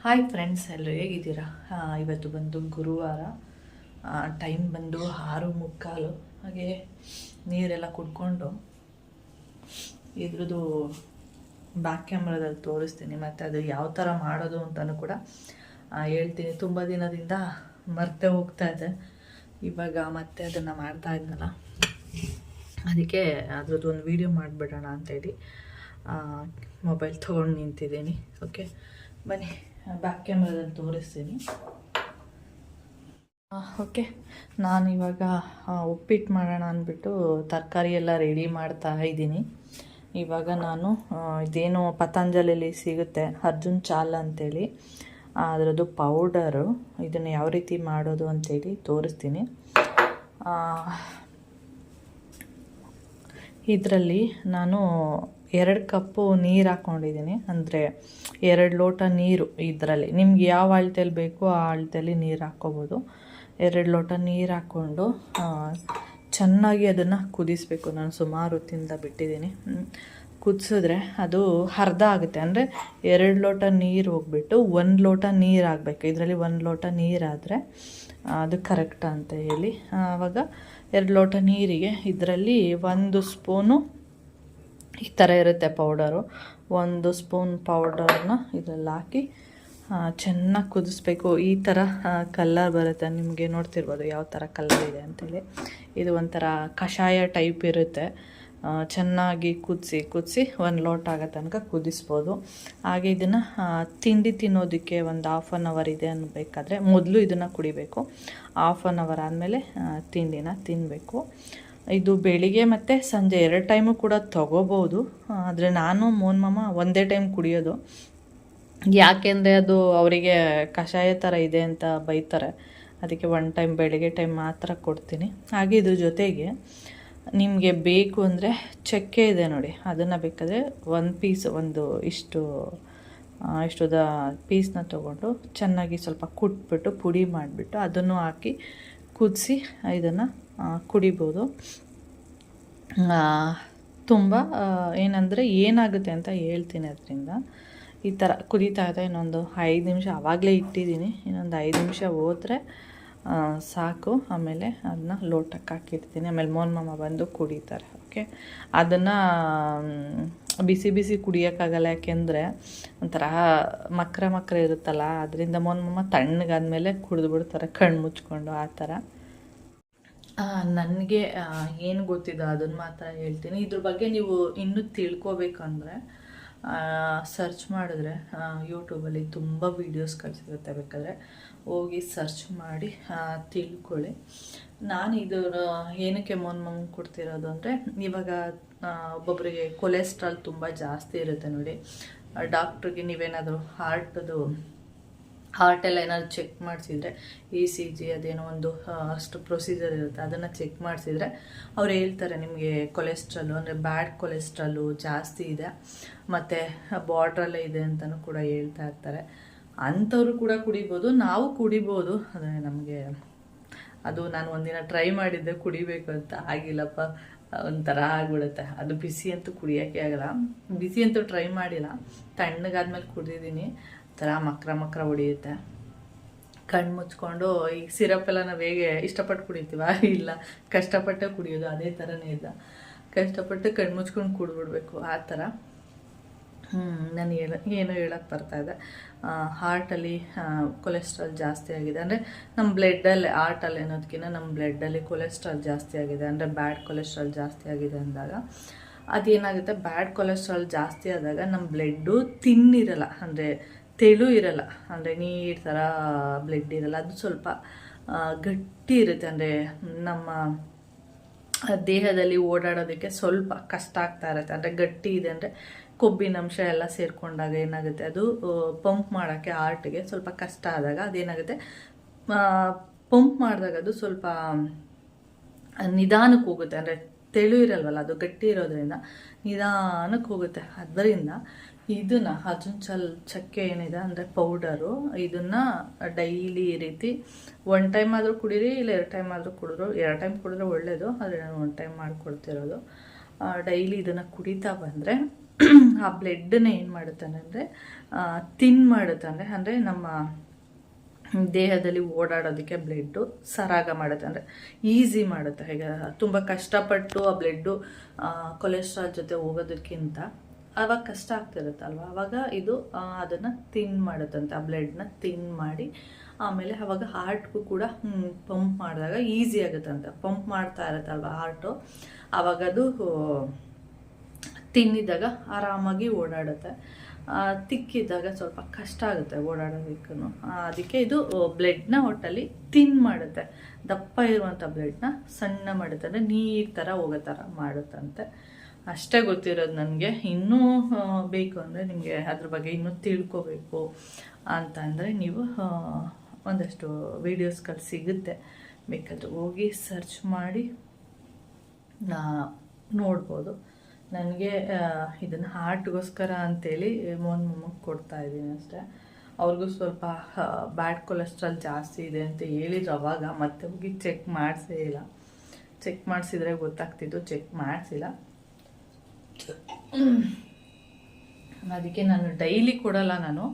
Hi friends ಎಲ್ಲರೂ ಹೇಗಿದ್ದೀರಾ? ಇವತ್ತು ಬಂದು ಗುರುವಾರ ಟೈಮ್ ಬಂದು ಆರು ಮುಕ್ಕಾಲು. ಹಾಗೆ ನೀರೆಲ್ಲ ಕುಡ್ಕೊಂಡು ಇದ್ರದ್ದು ಬ್ಯಾಕ್ ಕ್ಯಾಮ್ರಾದಲ್ಲಿ ತೋರಿಸ್ತೀನಿ, ಮತ್ತು ಅದು ಯಾವ ಥರ ಮಾಡೋದು ಅಂತಲೂ ಕೂಡ ಹೇಳ್ತೀನಿ. ತುಂಬ ದಿನದಿಂದ ಮರ್ತೆ ಹೋಗ್ತಾ ಇದೆ. ಇವಾಗ ಮತ್ತೆ ಅದನ್ನು ಮಾಡ್ತಾ ಇದ್ನಲ್ಲ. ಅದಕ್ಕೆ ಅದ್ರದ್ದು ಒಂದು ವೀಡಿಯೋ ಮಾಡಿಬಿಡೋಣ ಅಂತೇಳಿ ಮೊಬೈಲ್ ತೊಗೊಂಡು ನಿಂತಿದ್ದೀನಿ. ಓಕೆ ಬನ್ನಿ. ಬ್ಯಾಕ್ ಕ್ಯಾಮ್ರಾದಲ್ಲಿ ತೋರಿಸ್ತೀನಿ. ಓಕೆ ನಾನು ಇವಾಗ ಉಪ್ಪಿಟ್ಟು ಮಾಡೋಣ ಅಂದ್ಬಿಟ್ಟು ತರಕಾರಿ ಎಲ್ಲ ರೆಡಿ ಮಾಡ್ತಾ ಇದ್ದೀನಿ. ಇವಾಗ ನಾನು ಇದೇನು ಪತಂಜಲಿಯಲ್ಲಿ ಸಿಗುತ್ತೆ, ಅರ್ಜುನ್ ಚಾಲ್ ಅಂತೇಳಿ. ಅದರದ್ದು ಪೌಡರು ಇದನ್ನು ಯಾವ ರೀತಿ ಮಾಡೋದು ಅಂತೇಳಿ ತೋರಿಸ್ತೀನಿ. ಇದರಲ್ಲಿ ನಾನು ಎರಡು ಕಪ್ಪು ನೀರು ಹಾಕ್ಕೊಂಡಿದ್ದೀನಿ ಅಂದರೆ ಎರಡು ಲೋಟ ನೀರು ಇದರಲ್ಲಿ. ನಿಮ್ಗೆ ಯಾವ ಅಳತೆಯಲ್ಲಿ ಬೇಕೋ ಆ ಅಳತೆಯಲ್ಲಿ ನೀರು ಹಾಕ್ಕೋಬೋದು. ಎರಡು ಲೋಟ ನೀರು ಹಾಕ್ಕೊಂಡು ಚೆನ್ನಾಗಿ ಅದನ್ನು ಕುದಿಸ್ಬೇಕು. ನಾನು ಸುಮಾರು ಹೊತ್ತಿಂದ ಬಿಟ್ಟಿದ್ದೀನಿ. ಕುದಿಸಿದ್ರೆ ಅದು ಅರ್ಧ ಆಗುತ್ತೆ. ಅಂದರೆ ಎರಡು ಲೋಟ ನೀರು ಹೋಗ್ಬಿಟ್ಟು ಒಂದು ಲೋಟ ನೀರು ಇದರಲ್ಲಿ ಒಂದು ಲೋಟ ನೀರಾದರೆ ಅದು ಕರೆಕ್ಟ್ ಅಂತ ಹೇಳಿ. ಆವಾಗ ಎರಡು ಲೋಟ ನೀರಿಗೆ ಇದರಲ್ಲಿ ಒಂದು ಸ್ಪೂನು ಈ ಥರ ಇರುತ್ತೆ ಪೌಡರು. ಒಂದು ಸ್ಪೂನ್ ಪೌಡರ್ನ ಇದರಲ್ಲಿ ಹಾಕಿ ಚೆನ್ನಾಗಿ ಕುದಿಸ್ಬೇಕು. ಈ ಥರ ಕಲ್ಲರ್ ಬರುತ್ತೆ. ನಿಮಗೆ ನೋಡ್ತಿರ್ಬೋದು ಯಾವ ಥರ ಕಲರ್ ಇದೆ ಅಂತೇಳಿ. ಇದು ಒಂಥರ ಕಷಾಯ ಟೈಪ್ ಇರುತ್ತೆ. ಚೆನ್ನಾಗಿ ಕುದಿಸಿ ಕುದಿಸಿ ಒಂದು ಲೋಟ ಆಗೋ ತನಕ ಕುದಿಸ್ಬೋದು. ಹಾಗೆ ಇದನ್ನು ತಿಂಡಿ ತಿನ್ನೋದಕ್ಕೆ ಒಂದು ಹಾಫ್ ಆನ್ ಅವರ್ ಇದೆ ಅನ್ನಬೇಕಾದ್ರೆ ಮೊದಲು ಇದನ್ನು ಕುಡಿಬೇಕು. ಹಾಫ್ ಆನ್ ಅವರ್ ಆದಮೇಲೆ ತಿಂಡಿನ ತಿನ್ನಬೇಕು ಇದು ಬೆಳಿಗ್ಗೆ ಮತ್ತು ಸಂಜೆ ಎರಡು ಟೈಮು ಕೂಡ ತೊಗೋಬೋದು. ಆದರೆ ನಾನು, ಮೋನ್ ಮಾಮ ಒಂದೇ ಟೈಮ್ ಕುಡಿಯೋದು. ಯಾಕೆಂದರೆ ಅದು ಅವರಿಗೆ ಕಷಾಯ ಥರ ಇದೆ ಅಂತ ಬೈತಾರೆ. ಅದಕ್ಕೆ ಒನ್ ಟೈಮ್ ಬೆಳಿಗ್ಗೆ ಟೈಮ್ ಮಾತ್ರ ಕೊಡ್ತೀನಿ. ಹಾಗೆ ಇದ್ರ ಜೊತೆಗೆ ನಿಮಗೆ ಬೇಕು ಅಂದರೆ ಚಕ್ಕೆ ಇದೆ ನೋಡಿ. ಅದನ್ನು ಬೇಕಾದರೆ ಒಂದು ಪೀಸ್ ಒಂದು ಇಷ್ಟು ಇಷ್ಟುದ ಪೀಸ್ನ ತೊಗೊಂಡು ಚೆನ್ನಾಗಿ ಸ್ವಲ್ಪ ಕುಟ್ಬಿಟ್ಟು ಪುಡಿ ಮಾಡಿಬಿಟ್ಟು ಅದನ್ನು ಹಾಕಿ ಕುದಿಸಿ ಇದನ್ನು ಕುಡಿಬೋದು. ತುಂಬ ಏನಂದರೆ ಏನಾಗುತ್ತೆ ಅಂತ ಹೇಳ್ತೀನಿ ಅದರಿಂದ. ಈ ಥರ ಕುದೀತಾ ಇದೆ, ಇನ್ನೊಂದು ಐದು ನಿಮಿಷ ಆವಾಗಲೇ ಇಟ್ಟಿದ್ದೀನಿ. ಇನ್ನೊಂದು ಐದು ನಿಮಿಷ ಹೋದರೆ ಸಾಕು. ಆಮೇಲೆ ಅದನ್ನ ಲೋಟಕ್ಕೆ ಹಾಕಿರ್ತೀನಿ. ಆಮೇಲೆ ಮೋನ್ ಮಾಮ ಬಂದು ಕುಡಿತಾರೆ ಓಕೆ ಅದನ್ನು ಬಿಸಿ ಬಿಸಿ ಕುಡಿಯೋಕ್ಕಾಗಲ್ಲ, ಯಾಕೆಂದರೆ ಒಂಥರ ಮಕ್ರ ಮಕ್ರ ಇರುತ್ತಲ್ಲ, ಅದರಿಂದ ಮೋನ್ ಮೊಮ್ಮ ತಣ್ಣಗಾದ್ಮೇಲೆ ಕುಡಿದು ಬಿಡ್ತಾರೆ, ಕಣ್ಣು ಮುಚ್ಕೊಂಡು ಆ ಥರ. ನನಗೆ ಏನು ಗೊತ್ತಿದೆ ಅದನ್ನು ಮಾತ್ರ ಹೇಳ್ತೀನಿ. ಇದ್ರ ಬಗ್ಗೆ ನೀವು ಇನ್ನೂ ತಿಳ್ಕೊಬೇಕಂದ್ರೆ ಸರ್ಚ್ ಮಾಡಿದ್ರೆ ಯೂಟ್ಯೂಬಲ್ಲಿ ತುಂಬ ವೀಡಿಯೋಸ್ಗಳು ಸಿಗುತ್ತೆ ಬೇಕಾದರೆ. ಹೋಗಿ ಸರ್ಚ್ ಮಾಡಿ ತಿಳ್ಕೊಳ್ಳಿ. ನಾನು ಇದು ಏನಕ್ಕೆ ಮೊನ್ ಮಮ್ ಕೊಡ್ತಿರೋದು ಅಂದರೆ, ಇವಾಗ ಒಬ್ಬೊಬ್ಬರಿಗೆ ಕೊಲೆಸ್ಟ್ರಾಲ್ ತುಂಬ ಜಾಸ್ತಿ ಇರುತ್ತೆ ನೋಡಿ. ಡಾಕ್ಟ್ರಿಗೆ ನೀವೇನಾದರೂ ಹಾರ್ಟದು ಹಾರ್ಟೆಲ್ಲ ಏನಾದ್ರು ಚೆಕ್ ಮಾಡಿಸಿದರೆ ಇ ಸಿ ಜಿ ಅದೇನೋ ಒಂದು ಅಷ್ಟು ಪ್ರೊಸೀಜರ್ ಇರುತ್ತೆ, ಅದನ್ನು ಚೆಕ್ ಮಾಡಿಸಿದರೆ, ಅವ್ರು ಹೇಳ್ತಾರೆ ನಿಮಗೆ ಕೊಲೆಸ್ಟ್ರಾಲು ಅಂದರೆ ಬ್ಯಾಡ್ ಕೊಲೆಸ್ಟ್ರಾಲು ಜಾಸ್ತಿ ಇದೆ, ಮತ್ತು ಬಾರ್ಡ್ರಲ್ಲೇ ಇದೆ ಅಂತಲೂ ಕೂಡ ಹೇಳ್ತಾ ಇರ್ತಾರೆ. ಅಂಥವ್ರು ಕೂಡ ಕುಡಿಬೋದು, ನಾವು ಕುಡಿಬೋದು. ಅದೇ ನಮಗೆ ಅದು ನಾನು ಒಂದಿನ ಟ್ರೈ ಮಾಡಿದ್ದೆ, ಕುಡಿಬೇಕು ಅಂತ ಆಗಿಲ್ಲಪ್ಪ, ಒಂಥರ ಆಗ್ಬಿಡುತ್ತೆ. ಅದು ಬಿಸಿ ಅಂತೂ ಕುಡಿಯೋಕ್ಕೆ ಆಗಲ್ಲ. ಬಿಸಿ ಅಂತೂ ಟ್ರೈ ಮಾಡಿಲ್ಲ. ತಣ್ಣಗಾದ್ಮೇಲೆ ಕುಡಿದಿದ್ದೀನಿ ಒಂಥರ ಮಕ್ರ ಮಕ್ರ ಹೊಡಿಯುತ್ತೆ. ಕಣ್ಣು ಮುಚ್ಕೊಂಡು ಈಗ ಸಿರಪ್ ಎಲ್ಲ ನಾವು ಹೇಗೆ ಇಷ್ಟಪಟ್ಟು ಕುಡಿತೀವ? ಇಲ್ಲ. ಕಷ್ಟಪಟ್ಟೆ ಕುಡಿಯೋದು, ಅದೇ ಥರನೇ ಇಲ್ಲ ಕಷ್ಟಪಟ್ಟು ಕಣ್ಣು ಮುಚ್ಕೊಂಡು ಕುಡಿದ್ಬಿಡ್ಬೇಕು, ಆ ಥರ. ನಾನು ಹೇಳ, ಏನು ಬರ್ತಾ ಇದೆ ಹಾರ್ಟಲ್ಲಿ ಕೊಲೆಸ್ಟ್ರಾಲ್ ಜಾಸ್ತಿ ಆಗಿದೆ. ಅಂದರೆ ನಮ್ಮ ಬ್ಲಡ್ಡಲ್ಲಿ ಹಾರ್ಟಲ್ಲಿ ಅನ್ನೋದಕ್ಕಿಂತ ನಮ್ಮ ಬ್ಲಡ್ಡಲ್ಲಿ ಕೊಲೆಸ್ಟ್ರಾಲ್ ಜಾಸ್ತಿ ಆಗಿದೆ. ಅಂದರೆ ಬ್ಯಾಡ್ ಕೊಲೆಸ್ಟ್ರಾಲ್ ಜಾಸ್ತಿ ಆಗಿದೆ ಅಂದಾಗ, ಅದೇನಾಗುತ್ತೆ? ಬ್ಯಾಡ್ ಕೊಲೆಸ್ಟ್ರಾಲ್ ಜಾಸ್ತಿ ಆದಾಗ ನಮ್ಮ ಬ್ಲಡ್ಡು ತಿನ್ನಿರಲ್ಲ ಅಂದರೆ ತೆಳು ಇರಲ್ಲ. ಅಂದರೆ ನೀರು ಥರ ಬ್ಲಡ್ ಇರಲ್ಲ. ಅದು ಸ್ವಲ್ಪ ಗಟ್ಟಿ ಇರುತ್ತೆ. ಅಂದರೆ ನಮ್ಮ ದೇಹದಲ್ಲಿ ಓಡಾಡೋದಕ್ಕೆ ಸ್ವಲ್ಪ ಕಷ್ಟ ಆಗ್ತಾ ಇರುತ್ತೆ. ಅಂದರೆ ಗಟ್ಟಿ ಇದೆ ಅಂದರೆ ಕೊಬ್ಬಿನ ಅಂಶ ಎಲ್ಲ ಸೇರಿಕೊಂಡಾಗ ಏನಾಗುತ್ತೆ? ಅದು ಪಂಪ್ ಮಾಡೋಕ್ಕೆ ಆರ್ಟಿಗೆ ಸ್ವಲ್ಪ ಕಷ್ಟ ಆದಾಗ ಅದೇನಾಗುತ್ತೆ? ಪಂಪ್ ಮಾಡಿದಾಗ ಅದು ಸ್ವಲ್ಪ, ನಿಧಾನಕ್ಕೆ ಹೋಗುತ್ತೆ. ಅಂದರೆ ತೆಳು ಇರಲ್ವಲ್ಲ, ಅದು ಗಟ್ಟಿ ಇರೋದ್ರಿಂದ ನಿಧಾನಕ್ಕೆ ಹೋಗುತ್ತೆ. ಅದರಿಂದ ಇದನ್ನು ಅರ್ಜುನ್ ಚಲ್, ಚಕ್ಕೆ ಏನಿದೆ ಅಂದರೆ ಪೌಡರು, ಇದನ್ನು ಡೈಲಿ ಈ ರೀತಿ ಒನ್ ಟೈಮ್ ಆದರೂ ಕುಡೀರಿ, ಇಲ್ಲ ಎರಡು ಟೈಮ್ ಆದರೂ ಕುಡಿದ್ರು. ಎರಡು ಟೈಮ್ ಕುಡಿದ್ರೆ ಒಳ್ಳೆಯದು ಆದರೆ ನಾನು ಒನ್ ಟೈಮ್ ಮಾಡಿಕೊಡ್ತಿರೋದು. ಡೈಲಿ ಇದನ್ನು ಕುಡಿತಾ ಬಂದರೆ ಆ ಬ್ಲಡ್ನ ಏನು ಮಾಡುತ್ತಾನೆ ಅಂದರೆ ತಿನ್ ಮಾಡುತ್ತಾನೆ ಅಂದರೆ ನಮ್ಮ ದೇಹದಲ್ಲಿ ಓಡಾಡೋದಕ್ಕೆ ಬ್ಲೆಡ್ಡು ಸರಾಗ ಮಾಡುತ್ತೆ ಅಂದರೆ ಈಸಿ ಮಾಡುತ್ತೆ. ಹೇಗೆ, ತುಂಬ ಕಷ್ಟಪಟ್ಟು ಆ ಬ್ಲೆಡ್ಡು ಕೊಲೆಸ್ಟ್ರಾಲ್ ಜೊತೆ ಹೋಗೋದಕ್ಕಿಂತ ಆವಾಗ ಕಷ್ಟ ಆಗ್ತಿರುತ್ತಲ್ವ ಆವಾಗ ಇದು ಅದನ್ನು ತಿನ್ ಮಾಡುತ್ತಂತೆ ಆ ಬ್ಲಡ್ನ ತಿನ್ ಮಾಡಿ ಆಮೇಲೆ ಆವಾಗ ಹಾರ್ಟ್ಗೂ ಕೂಡ ಪಂಪ್ ಮಾಡಿದಾಗ ಈಸಿ ಆಗುತ್ತಂತೆ ಪಂಪ್ ಮಾಡ್ತಾ ಇರುತ್ತಲ್ವ ಹಾರ್ಟು? ಆವಾಗ ಅದು ತಿನ್ನಿದಾಗ ಆರಾಮಾಗಿ ಓಡಾಡುತ್ತೆ. ತಿಕ್ಕಿದಾಗ ಸ್ವಲ್ಪ ಕಷ್ಟ ಆಗುತ್ತೆ ಓಡಾಡೋದಕ್ಕೂ ಅದಕ್ಕೆ ಇದು ಬ್ಲಡ್ನ ಒಟ್ಟಲ್ಲಿ ತಿನ್ ಮಾಡುತ್ತೆ. ದಪ್ಪ ಇರುವಂಥ ಬ್ಲಡ್ನ ಸಣ್ಣ ಮಾಡುತ್ತೆ. ಅಂದರೆ ನೀರು ಥರ ಹೋಗೋ ಥರ ಮಾಡುತ್ತಂತೆ. ಅಷ್ಟೇ ಗೊತ್ತಿರೋದು ನನಗೆ. ಇನ್ನೂ ಬೇಕು ಅಂದರೆ ನಿಮಗೆ ಅದ್ರ ಬಗ್ಗೆ ಇನ್ನೂ ತಿಳ್ಕೊಬೇಕು ಅಂತ ಅಂದರೆ ನೀವು ಒಂದಷ್ಟು ವೀಡಿಯೋಸ್ಗಳು ಸಿಗುತ್ತೆ. ಬೇಕಾದ್ರೆ ಹೋಗಿ ಸರ್ಚ್ ಮಾಡಿ ನೋಡ್ಬೋದು. ನನಗೆ ಇದನ್ನು ಹಾರ್ಟ್ಗೋಸ್ಕರ ಅಂತೇಳಿ ಮೋನ್ ಮೊಮ್ಮಕ್ಕೆ ಕೊಡ್ತಾ ಇದ್ದೀನಿ ಅಷ್ಟೇ. ಅವ್ರಿಗೂ ಸ್ವಲ್ಪ ಬ್ಯಾಡ್ ಕೊಲೆಸ್ಟ್ರಾಲ್ ಜಾಸ್ತಿ ಇದೆ ಅಂತ ಹೇಳಿದ್ರು ಅವಾಗ, ಮತ್ತೆ ಹೋಗಿ ಚೆಕ್ ಮಾಡಿಸೇ ಇಲ್ಲ. ಚೆಕ್ ಮಾಡಿಸಿದ್ರೆ ಗೊತ್ತಾಗ್ತಿತ್ತು ಚೆಕ್ ಮಾಡಿಸಿಲ್ಲ. ಅದಕ್ಕೆ ನಾನು ಡೈಲಿ ಕೊಡಲ್ಲ ನಾನು.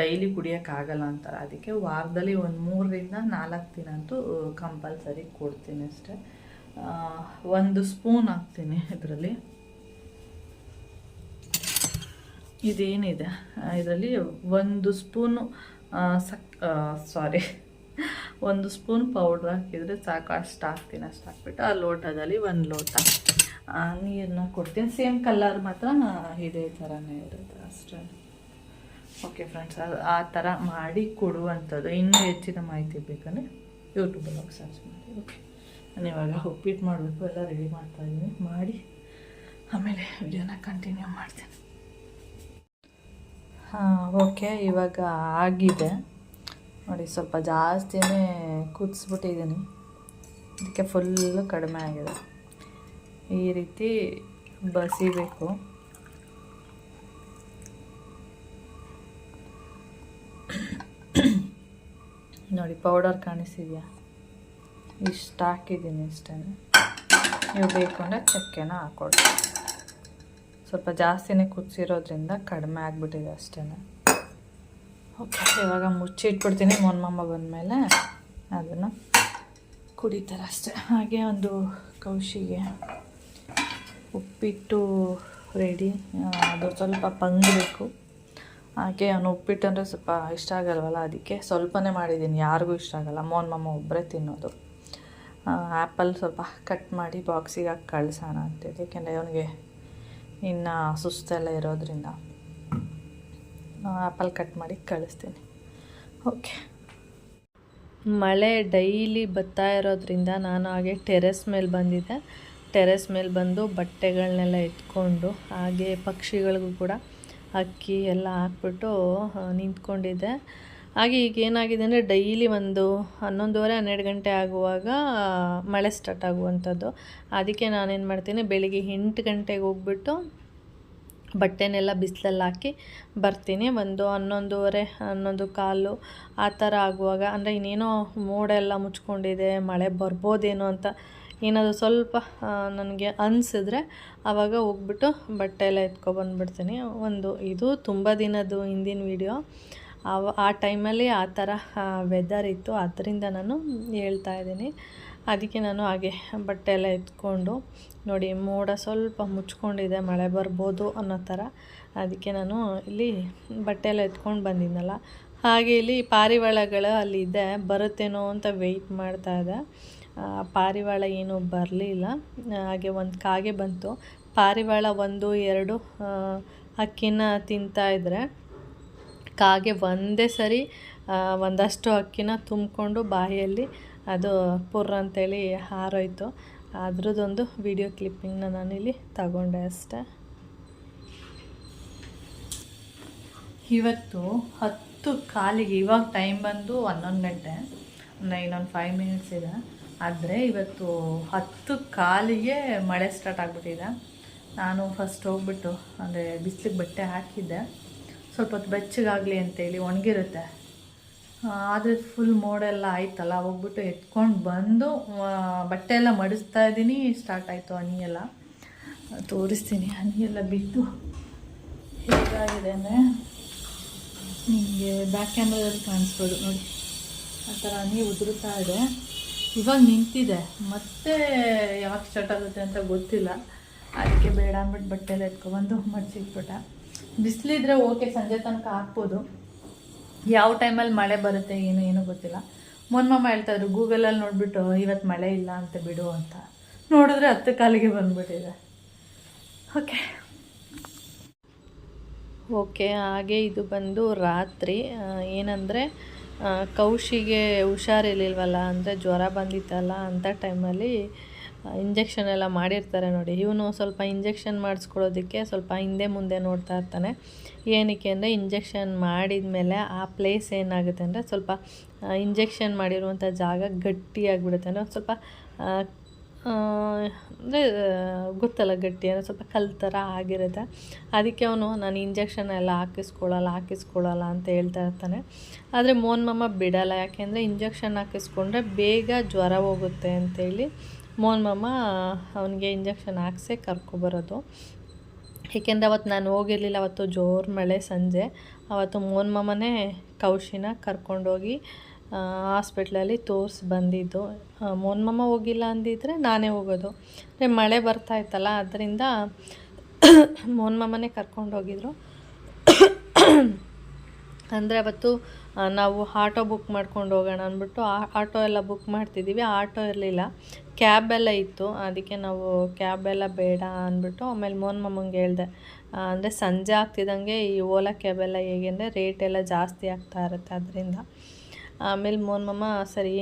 ಡೈಲಿ ಕುಡಿಯೋಕ್ಕಾಗಲ್ಲ ಅಂತಾರೆ. ಅದಕ್ಕೆ ವಾರದಲ್ಲಿ ಒಂದು ಮೂರರಿಂದ ನಾಲ್ಕು ದಿನ ಅಂತೂ ಕಂಪಲ್ಸರಿ ಕೊಡ್ತೀನಿ ಅಷ್ಟೇ. ಒಂದು ಸ್ಪೂನ್ ಹಾಕ್ತೀನಿ ಇದರಲ್ಲಿ. ಇದೇನಿದೆ? ಇದರಲ್ಲಿ ಒಂದು ಸ್ಪೂನು ಸಕ್ ಸಾರಿ ಒಂದು ಸ್ಪೂನ್ ಪೌಡ್ರ್ ಹಾಕಿದರೆ ಸಾಕು, ಅಷ್ಟು ಹಾಕ್ತೀನಿ, ಅಷ್ಟು ಹಾಕ್ಬಿಟ್ಟು ಆ ಲೋಟದಲ್ಲಿ ಒಂದು ಲೋಟ. ನೀರನ್ನ ಕೊಡ್ತೀನಿ. ಸೇಮ್ ಕಲರ್ ಮಾತ್ರ ಇದೇ ಥರನೇ ಇರುತ್ತೆ ಅಷ್ಟೇ. ಓಕೆ ಫ್ರೆಂಡ್ಸ್ ಆ ಥರ ಮಾಡಿ ಕೊಡುವಂಥದ್ದು. ಇನ್ನೂ ಹೆಚ್ಚಿನ ಮಾಹಿತಿ ಬೇಕಂದರೆ ಯೂಟ್ಯೂಬಲ್ಲಿ ಹೋಗಿ ಸರ್ಚ್ ಮಾಡಿ. ಓಕೆ ನಾನು ಇವಾಗ ಉಪ್ಪಿಟ್ಟು ಮಾಡಬೇಕು. ಎಲ್ಲ ರೆಡಿ ಮಾಡ್ತಾ ಇದ್ದೀನಿ. ಮಾಡಿ ಆಮೇಲೆ ವಿಡಿಯೋನ ಕಂಟಿನ್ಯೂ ಮಾಡ್ತೀನಿ. ಓಕೆ ಇವಾಗ ಆಗಿದೆ. ನೋಡಿ, ಸ್ವಲ್ಪ ಜಾಸ್ತಿನೇ ಕುದಿಸ್ಬಿಟ್ಟಿದ್ದೀನಿ. ಅದಕ್ಕೆ ಫುಲ್ಲು ಕಡಿಮೆ ಆಗಿದೆ. ಈ ರೀತಿ ಬಸಿಬೇಕು. ನೋಡಿ ಪೌಡರ್ ಕಾಣಿಸಿದೆಯಾ? ಇಷ್ಟು ಹಾಕಿದ್ದೀನಿ ಇಷ್ಟೇ ನೀವು ಬೇಕು ಅಂದರೆ ಚಕ್ಕೆನ ಹಾಕ್ಕೊಡಿ ಸ್ವಲ್ಪ ಜಾಸ್ತಿನೇ ಕುದಿಸಿರೋದ್ರಿಂದ ಕಡಿಮೆ ಆಗಿಬಿಟ್ಟಿದೆ ಅಷ್ಟೇ ಓಕೆ ಇವಾಗ ಮುಚ್ಚಿಟ್ಬಿಡ್ತೀನಿ, ಮೊನ್ಮಮ್ಮ ಬಂದಮೇಲೆ ಅದನ್ನು ಕುಡಿತಾರೆ ಅಷ್ಟೇ. ಹಾಗೆ ಒಂದು ಕೌಶಿಗೆ ಉಪ್ಪಿಟ್ಟು ರೆಡಿ ಅದು ಸ್ವಲ್ಪ ಪಂಗಬೇಕು. ಹಾಗೆ ಅವನು ಉಪ್ಪಿಟ್ಟು ಅಂದರೆ ಸ್ವಲ್ಪ ಇಷ್ಟ ಆಗಲ್ವಲ್ಲ ಅದಕ್ಕೆ? ಸ್ವಲ್ಪನೇ ಮಾಡಿದ್ದೀನಿ, ಯಾರಿಗೂ ಇಷ್ಟ ಆಗಲ್ಲ. ಮೋನ್ ಮಮ್ಮ ಒಬ್ಬರೇ ತಿನ್ನೋದು ಆ್ಯಪಲ್ ಸ್ವಲ್ಪ ಕಟ್ ಮಾಡಿ ಬಾಕ್ಸಿಗೆ ಹಾಕಿ ಕಳ್ಸೋಣ ಅಂತೇಳಿ. ಯಾಕೆಂದರೆ ಅವನಿಗೆ ಇನ್ನು ಸುಸ್ತೆಲ್ಲ ಇರೋದ್ರಿಂದ ಆ್ಯಪಲ್ ಕಟ್ ಮಾಡಿ ಕಳಿಸ್ತೀನಿ. ಓಕೆ ಮಳೆ ಡೈಲಿ ಬತ್ತಾ ಇರೋದ್ರಿಂದ ನಾನು ಹಾಗೆ ಟೆರೆಸ್ ಮೇಲೆ ಬಂದಿದ್ದೆ. ಟೆರೆಸ್ ಮೇಲೆ ಬಂದು ಬಟ್ಟೆಗಳನ್ನೆಲ್ಲ ಎತ್ಕೊಂಡು ಹಾಗೆ ಪಕ್ಷಿಗಳಿಗೂ ಕೂಡ ಅಕ್ಕಿ ಎಲ್ಲ ಹಾಕ್ಬಿಟ್ಟು ನಿಂತ್ಕೊಂಡಿದ್ದೆ. ಹಾಗೆ ಈಗ ಏನಾಗಿದೆ ಅಂದರೆ ಡೈಲಿ ಒಂದು ಹನ್ನೊಂದುವರೆ, ಹನ್ನೆರಡು ಗಂಟೆ ಆಗುವಾಗ ಮಳೆ ಸ್ಟಾರ್ಟ್ ಆಗುವಂಥದ್ದು. ಅದಕ್ಕೆ ನಾನೇನು ಮಾಡ್ತೀನಿ, ಬೆಳಿಗ್ಗೆ ಎಂಟು ಗಂಟೆಗೆ ಹೋಗ್ಬಿಟ್ಟು ಬಟ್ಟೆನೆಲ್ಲ ಬಿಸಿಲಲ್ಲಿ ಹಾಕಿ ಬರ್ತೀನಿ. ಒಂದು ಹನ್ನೊಂದುವರೆ, ಹನ್ನೊಂದು ಕಾಲು ಆ ಥರ ಆಗುವಾಗ, ಅಂದರೆ ಇನ್ನೇನೋ ಮೋಡ ಎಲ್ಲ ಮುಚ್ಕೊಂಡಿದೆ, ಮಳೆ ಬರ್ಬೋದೇನೋ ಅಂತ ಏನಾದರೂ ಸ್ವಲ್ಪ ನನಗೆ ಅನಿಸಿದ್ರೆ ಆವಾಗ ಹೋಗ್ಬಿಟ್ಟು ಬಟ್ಟೆ ಎಲ್ಲ ಎತ್ಕೊಬಂದ್ಬಿಡ್ತೀನಿ ಒಂದು, ಇದು ತುಂಬ ದಿನದ್ದು ಹಿಂದಿನ ವಿಡಿಯೋ ಆ ಟೈಮಲ್ಲಿ ಆ ಥರ ವೆದರ್ ಇತ್ತು. ಅದರಿಂದ ನಾನು ಹೇಳ್ತಾ ಇದ್ದೀನಿ. ಅದಕ್ಕೆ ನಾನು ಹಾಗೆ ಬಟ್ಟೆ ಎಲ್ಲ ಎತ್ಕೊಂಡು ನೋಡಿ ಮೋಡ ಸ್ವಲ್ಪ ಮುಚ್ಕೊಂಡಿದೆ ಮಳೆ ಬರ್ಬೋದು ಅನ್ನೋ ಥರ. ಅದಕ್ಕೆ ನಾನು ಇಲ್ಲಿ ಬಟ್ಟೆ ಎಲ್ಲ ಎತ್ಕೊಂಡು ಬಂದಿದ್ದೆನಲ್ಲ. ಹಾಗೆ ಇಲ್ಲಿ ಪಾರಿವಾಳಗಳು ಅಲ್ಲಿ ಇದೆ. ಬರುತ್ತೇನೋ ಅಂತ ವೆಯ್ಟ್ ಮಾಡ್ತಾ ಇದೆ. ಪಾರಿವಾಳ ಏನೂ ಬರಲಿಲ್ಲ. ಹಾಗೆ ಒಂದು ಕಾಗೆ ಬಂತು. ಪಾರಿವಾಳ ಒಂದು ಎರಡು ಆ, ಅಕ್ಕಿನ ತಿಂತಾ ಇದ್ರೆ ಕಾಗೆ ಒಂದೇ ಸರಿ ಒಂದಷ್ಟು ಅಕ್ಕಿನ ತುಂಬಿಕೊಂಡು ಬಾಯಲ್ಲಿ ಅದು ಪುರ್ ಅಂತೇಳಿ ಹಾರೋಯ್ತು. ಅದ್ರದ್ದೊಂದು ವಿಡಿಯೋ ಕ್ಲಿಪ್ಪಿಂಗ್ನ ನಾನಿಲ್ಲಿ ತಗೊಂಡೆ ಅಷ್ಟೆ. ಇವತ್ತು ಹತ್ತು ಕಾಲಿಗೆ ಇವಾಗ ಟೈಮ್ ಬಂದು ಹನ್ನೊಂದು ಗಂಟೆ ಅಂದರೆ ಇನ್ನೊಂದು ಫೈವ್ ಮಿನಿಟ್ಸ್ ಇದೆ. ಆದರೆ ಇವತ್ತು ಹತ್ತು ಕಾಲಿಗೆ ಮಳೆ ಸ್ಟಾರ್ಟ್ ಆಗಿಬಿಟ್ಟಿದೆ. ನಾನು ಫಸ್ಟ್ ಹೋಗ್ಬಿಟ್ಟು ಅಂದರೆ ಬಿಸಿಲಿಗೆ ಬಟ್ಟೆ ಹಾಕಿದ್ದೆ. ಸ್ವಲ್ಪ ಹೊತ್ತು ಬೆಚ್ಚಗಾಗಲಿ ಅಂತೇಳಿ ಒಣಗಿರುತ್ತೆ. ಆದರೆ ಫುಲ್ ಮೋಡೆಲ್ಲ ಆಯ್ತಲ್ಲ, ಹೋಗ್ಬಿಟ್ಟು ಎತ್ಕೊಂಡು ಬಂದು ಬಟ್ಟೆ ಎಲ್ಲ ಮಡಿಸ್ತಾ ಇದ್ದೀನಿ ಸ್ಟಾರ್ಟ್ ಆಯಿತು ಹನಿ ಎಲ್ಲ. ತೋರಿಸ್ತೀನಿ, ಹನಿ ಎಲ್ಲ ಬಿದ್ದು ಹೇಗಾಗಿದೆ ಅಂದರೆ ನಿಮಗೆ ಬ್ಯಾಕ್ ಕ್ಯಾಮ್ರಾದಲ್ಲಿ ಕಾಣಿಸ್ಬೋದು, ನೋಡಿ. ಆ ಥರ ಹನಿ ಉದುರುತ್ತಾ ಇದೆ. ಇವಾಗ ನಿಂತಿದೆ, ಮತ್ತೆ ಯಾವಾಗ ಸ್ಟಾರ್ಟ್ ಆಗುತ್ತೆ ಅಂತ ಗೊತ್ತಿಲ್ಲ. ಅದಕ್ಕೆ ಬೇಡ ಅಂದ್ಬಿಟ್ಟು ಬಟ್ಟೆಲ್ಲ ಎತ್ಕೊಬಂದು ಮಡ್ಚಿಟ್ಬಿಟ್ಟ. ಬಿಸಿಲಿದ್ರೆ ಓಕೆ, ಸಂಜೆ ತನಕ ಹಾಕ್ಬೋದು. ಯಾವ ಟೈಮಲ್ಲಿ ಮಳೆ ಬರುತ್ತೆ, ಏನು, ಏನೂ ಗೊತ್ತಿಲ್ಲ. ಮೊನ್ಮಮ್ಮ ಹೇಳ್ತಾ ಇದ್ರು, ಗೂಗಲಲ್ಲಿ ನೋಡಿಬಿಟ್ಟು, ಇವತ್ತು ಮಳೆ ಇಲ್ಲ ಅಂತ ಬಿಡು ಅಂತ. ನೋಡಿದ್ರೆ ಹತ್ತು ಕಾಲಿಗೆ ಬಂದ್ಬಿಟ್ಟಿದೆ. ಓಕೆ. ಓಕೆ, ಹಾಗೆ ಇದು ಬಂದು ರಾತ್ರಿ. ಏನಂದರೆ ಕೌಶಿಗೆ ಹುಷಾರಿರ್ಲಿಲ್ವಲ್ಲ, ಅಂದರೆ ಜ್ವರ ಬಂದಿತ್ತಲ್ಲ ಅಂಥ ಟೈಮಲ್ಲಿ ಇಂಜೆಕ್ಷನ್ ಎಲ್ಲ ಮಾಡಿರ್ತಾರೆ ನೋಡಿ. ಇವನು ಸ್ವಲ್ಪ ಇಂಜೆಕ್ಷನ್ ಮಾಡಿಸ್ಕೊಳ್ಳೋದಕ್ಕೆ ಸ್ವಲ್ಪ ಹಿಂದೆ ಮುಂದೆ ನೋಡ್ತಾ ಇರ್ತಾನೆ. ಏನಕ್ಕೆ ಅಂದರೆ ಇಂಜೆಕ್ಷನ್ ಮಾಡಿದ ಮೇಲೆ ಆ ಪ್ಲೇಸ್ ಏನಾಗುತ್ತೆ ಅಂದರೆ ಸ್ವಲ್ಪ ಇಂಜೆಕ್ಷನ್ ಮಾಡಿರುವಂಥ ಜಾಗ ಗಟ್ಟಿಯಾಗಿಬಿಡುತ್ತೆ. ಅಂದರೆ ಸ್ವಲ್ಪ ಅಂದರೆ ಗೊತ್ತಲ್ಲ ಗಟ್ಟಿ ಅಂದರೆ ಸ್ವಲ್ಪ ಕಲ್ ಥರ ಆಗಿರುತ್ತೆ. ಅದಕ್ಕೆ ಅವನು, ನಾನು ಇಂಜೆಕ್ಷನ್ ಎಲ್ಲ ಹಾಕಿಸ್ಕೊಳ್ಳಲ್ಲ ಹಾಕಿಸ್ಕೊಳ್ಳಲ್ಲ ಅಂತ ಹೇಳ್ತಾ ಇರ್ತಾನೆ. ಆದರೆ ಮೋನ್ ಮಮ್ಮ ಬಿಡಲ್ಲ. ಯಾಕೆಂದರೆ ಇಂಜೆಕ್ಷನ್ ಹಾಕಿಸ್ಕೊಂಡ್ರೆ ಬೇಗ ಜ್ವರ ಹೋಗುತ್ತೆ ಅಂತೇಳಿ ಮೋನ್ ಮಾಮ ಅವನಿಗೆ ಇಂಜೆಕ್ಷನ್ ಹಾಕ್ಸೇ ಕರ್ಕೊಬರೋದು. ಏಕೆಂದರೆ ಅವತ್ತು ನಾನು ಹೋಗಿರಲಿಲ್ಲ, ಅವತ್ತು ಜೋರು ಮಳೆ ಸಂಜೆ. ಅವತ್ತು ಮೋಹನ್ ಮಾಮನೇ ಕೌಶಿನ ಕರ್ಕೊಂಡೋಗಿ ಹಾಸ್ಪಿಟ್ಲಲ್ಲಿ ತೋರಿಸಿ ಬಂದಿದ್ದು. ಮೋಹನ್ ಮಾಮ ಹೋಗಿಲ್ಲ ಅಂದಿದ್ರೆ ನಾನೇ ಹೋಗೋದು. ಅಂದರೆ ಮಳೆ ಬರ್ತಾ ಇತ್ತಲ್ಲ, ಅದರಿಂದ ಮೋಹನ್ ಮಾಮನೇ ಕರ್ಕೊಂಡೋಗಿದ್ರು. ಅಂದರೆ ಅವತ್ತು ನಾವು ಆಟೋ ಬುಕ್ ಮಾಡ್ಕೊಂಡು ಹೋಗೋಣ ಅಂದ್ಬಿಟ್ಟು ಆಟೋ ಎಲ್ಲ ಬುಕ್ ಮಾಡ್ತಿದ್ದೀವಿ. ಆಟೋ ಇರಲಿಲ್ಲ. ಕ್ಯಾಬ್ ಎಲ್ಲ ಇತ್ತು. ಅದಕ್ಕೆ ನಾವು ಕ್ಯಾಬ್ ಎಲ್ಲ ಬೇಡ ಅಂದ್ಬಿಟ್ಟು ಆಮೇಲೆ ಮೋನ್ ಮಮ್ಮಂಗೆ ಹೇಳ್ದೆ. ಅಂದರೆ ಸಂಜೆ ಆಗ್ತಿದ್ದಂಗೆ ಈ ಓಲಾ ಕ್ಯಾಬ್ ಎಲ್ಲ ಹೇಗೆ ಅಂದರೆ ರೇಟ್ ಎಲ್ಲ ಜಾಸ್ತಿ ಆಗ್ತಾ ಇರುತ್ತೆ ಅದರಿಂದ. ಆಮೇಲೆ ಮೋನ್ ಮಮ್ಮ ಸರಿ,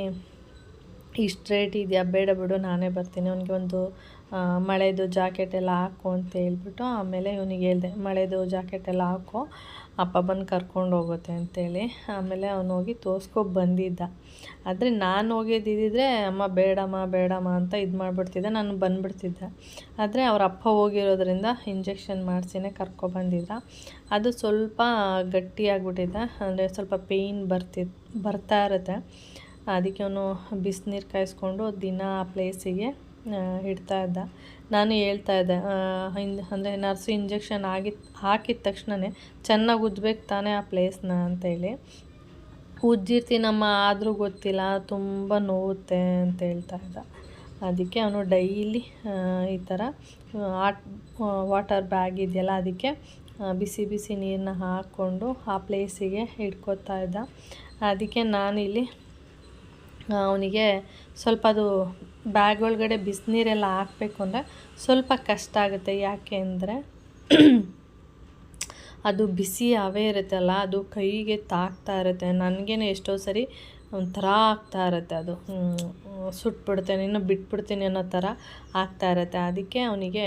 ಇಷ್ಟು ರೇಟ್ ಇದೆಯಾ? ಬೇಡ ಬಿಡು, ನಾನೇ ಬರ್ತೀನಿ. ಅವನಿಗೆ ಒಂದು ಮಳೆದು ಜಾಕೆಟ್ ಎಲ್ಲ ಹಾಕು ಅಂತ ಹೇಳ್ಬಿಟ್ಟು ಆಮೇಲೆ ಇವನಿಗೆ ಹೇಳಿದೆ, ಮಳೆದು ಜಾಕೆಟ್ ಎಲ್ಲ ಹಾಕೋ. ಅಪ್ಪ ಬಂದು ಕರ್ಕೊಂಡು ಹೋಗುತ್ತೆ ಅಂತೇಳಿ. ಆಮೇಲೆ ಅವನು ಹೋಗಿ ತೋರಿಸ್ಕೊ ಬಂದಿದ್ದ. ಆದರೆ ನಾನು ಹೋಗಿದ್ದಿದ್ದರೆ ಅಮ್ಮ, ಬೇಡಮ್ಮ ಬೇಡಮ್ಮ ಅಂತ ಇದು ಮಾಡಿಬಿಡ್ತಿದ್ದೆ. ನಾನು ಬಂದುಬಿಡ್ತಿದ್ದೆ. ಆದರೆ ಅವ್ರ ಅಪ್ಪ ಹೋಗಿರೋದ್ರಿಂದ ಇಂಜೆಕ್ಷನ್ ಮಾಡಿಸಿನೇ ಕರ್ಕೊಬಂದಿದ್ದ ಅದು ಸ್ವಲ್ಪ ಗಟ್ಟಿಯಾಗ್ಬಿಟ್ಟಿದೆ ಅಂದರೆ ಸ್ವಲ್ಪ ಪೇಯ್ನ್ ಬರ್ತಿತ್ತು ಬರ್ತಾ ಇರುತ್ತೆ. ಅದಕ್ಕೆ ಅವನು ಬಿಸಿನೀರು ಕಾಯಿಸ್ಕೊಂಡು ದಿನ ಆ ಪ್ಲೇಸಿಗೆ ಇಡ್ತಾ ಇದ್ದ. ನಾನು ಹೇಳ್ತಾ ಇದ್ದೆ ಹಿಂದೆ, ಅಂದರೆ ನರ್ಸು ಇಂಜೆಕ್ಷನ್ ಆಗಿತ್ತು ಹಾಕಿದ ತಕ್ಷಣವೇ ಚೆನ್ನಾಗಿ ಉದ್ಬೇಕು ತಾನೇ ಆ ಪ್ಲೇಸ್ನ ಅಂತೇಳಿ. ಉಜ್ಜಿರ್ತೀನಮ್ಮ ಆದರೂ ಗೊತ್ತಿಲ್ಲ, ತುಂಬ ನೋವುತ್ತೆ ಅಂತ ಹೇಳ್ತಾ ಇದ್ದ. ಅದಕ್ಕೆ ಅವನು ಡೈಲಿ ಈ ಥರ ಆಟ್ ವಾಟರ್ ಬ್ಯಾಗ್ ಇದೆಯಲ್ಲ ಅದಕ್ಕೆ ಬಿಸಿ ಬಿಸಿ ನೀರನ್ನ ಹಾಕ್ಕೊಂಡು ಆ ಪ್ಲೇಸಿಗೆ ಇಟ್ಕೋತಾ ಇದ್ದ. ಅದಕ್ಕೆ ನಾನಿಲ್ಲಿ ಅವನಿಗೆ ಸ್ವಲ್ಪ ಅದು ಬ್ಯಾಗ್ ಒಳಗಡೆ ಬಿಸಿನೀರೆಲ್ಲ ಹಾಕಬೇಕು ಅಂದರೆ ಸ್ವಲ್ಪ ಕಷ್ಟ ಆಗುತ್ತೆ. ಯಾಕೆ ಅಂದರೆ ಅದು ಬಿಸಿ ಅವೇ ಇರುತ್ತಲ್ಲ, ಅದು ಕೈಗೆ ತಾಕ್ತಾ ಇರುತ್ತೆ. ನನಗೇನೆ ಎಷ್ಟೋ ಸರಿ ಒಂಥರ ಆಗ್ತಾ ಇರುತ್ತೆ ಅದು. ಸುಟ್ಬಿಡ್ತೇನೆ, ಇನ್ನೂ ಬಿಟ್ಬಿಡ್ತೀನಿ ಅನ್ನೋ ಥರ ಆಗ್ತಾ ಇರುತ್ತೆ. ಅದಕ್ಕೆ ಅವನಿಗೆ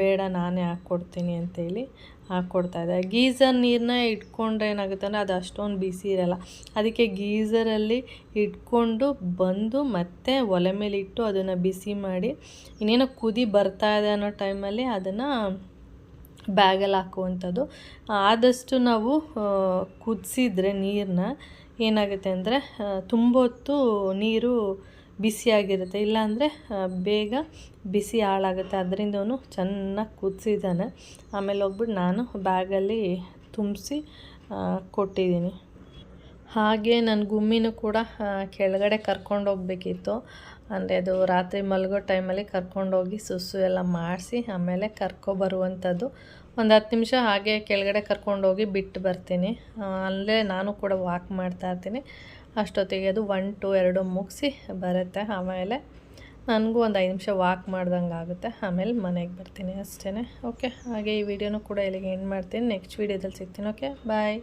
ಬೇಡ, ನಾನೇ ಹಾಕ್ಕೊಡ್ತೀನಿ ಅಂತೇಳಿ ಹಾಕ್ಕೊಡ್ತಾ ಇದೆ ಗೀಝರ್ ನೀರನ್ನ ಇಟ್ಕೊಂಡ್ರೆ ಏನಾಗುತ್ತೆ ಅಂದರೆ ಅದು ಅಷ್ಟೊಂದು ಬಿಸಿ ಇರಲ್ಲ. ಅದಕ್ಕೆ ಗೀಝರಲ್ಲಿ ಇಟ್ಕೊಂಡು ಬಂದು ಮತ್ತೆ ಒಲೆ ಮೇಲೆ ಇಟ್ಟು ಅದನ್ನು ಬಿಸಿ ಮಾಡಿ, ಇನ್ನೇನೋ ಕುದಿ ಬರ್ತಾ ಇದೆ ಅನ್ನೋ ಟೈಮಲ್ಲಿ ಅದನ್ನು ಬ್ಯಾಗಲ್ಲಿ ಹಾಕುವಂಥದ್ದು. ಆದಷ್ಟು ನಾವು ಕುದಿಸಿದ್ರೆ ನೀರನ್ನ ಏನಾಗುತ್ತೆ ಅಂದರೆ ತುಂಬ ಹೊತ್ತು ನೀರು ಬಿಸಿಯಾಗಿರುತ್ತೆ ಇಲ್ಲಾಂದರೆ ಬೇಗ ಬಿಸಿ ಹಾಳಾಗುತ್ತೆ. ಅದರಿಂದ ಅವನು ಚೆನ್ನಾಗಿ ಕುದಿಸಿದ್ದಾನೆ. ಆಮೇಲೆ ಹೋಗ್ಬಿಟ್ಟು ನಾನು ಬ್ಯಾಗಲ್ಲಿ ತುಂಬಿಸಿ ಕೊಟ್ಟಿದ್ದೀನಿ. ಹಾಗೆ ನನ್ನ ಗುಮ್ಮಿನೂ ಕೂಡ ಕೆಳಗಡೆ ಕರ್ಕೊಂಡು ಹೋಗ್ಬೇಕಿತ್ತು. ಅಂದರೆ ಅದು ರಾತ್ರಿ ಮಲಗೋ ಟೈಮಲ್ಲಿ ಕರ್ಕೊಂಡೋಗಿ ಸುಸು ಎಲ್ಲ ಮಾಡಿಸಿ, ಆಮೇಲೆ ಕರ್ಕೊಬರುವಂಥದ್ದು ಒಂದು ಹತ್ತು ನಿಮಿಷ ಹಾಗೆ ಕೆಳಗಡೆ ಕರ್ಕೊಂಡೋಗಿ ಬಿಟ್ಟು ಬರ್ತೀನಿ. ಅಲ್ಲೇ ನಾನು ಕೂಡ ವಾಕ್ ಮಾಡ್ತಾ ಇರ್ತೀನಿ. ಅಷ್ಟೊತ್ತಿಗೆ ಅದು ಒನ್ ಟು ಎರಡು ಮುಗಿಸಿ ಬರುತ್ತೆ. ಆಮೇಲೆ ನನಗೂ ಒಂದು ಐದು ನಿಮಿಷ ವಾಕ್ ಮಾಡ್ದಂಗೆ ಆಗುತ್ತೆ. ಆಮೇಲೆ ಮನೆಗೆ ಬರ್ತೀನಿ ಅಷ್ಟೇ ಓಕೆ ಹಾಗೆ ಈ ವಿಡಿಯೋನೂ ಕೂಡ ಇಲ್ಲಿಗೆ ಎಂಡ್ ಮಾಡ್ತೀನಿ. ನೆಕ್ಸ್ಟ್ ವೀಡಿಯೋದಲ್ಲಿ ಸಿಗ್ತೀನಿ. Okay bye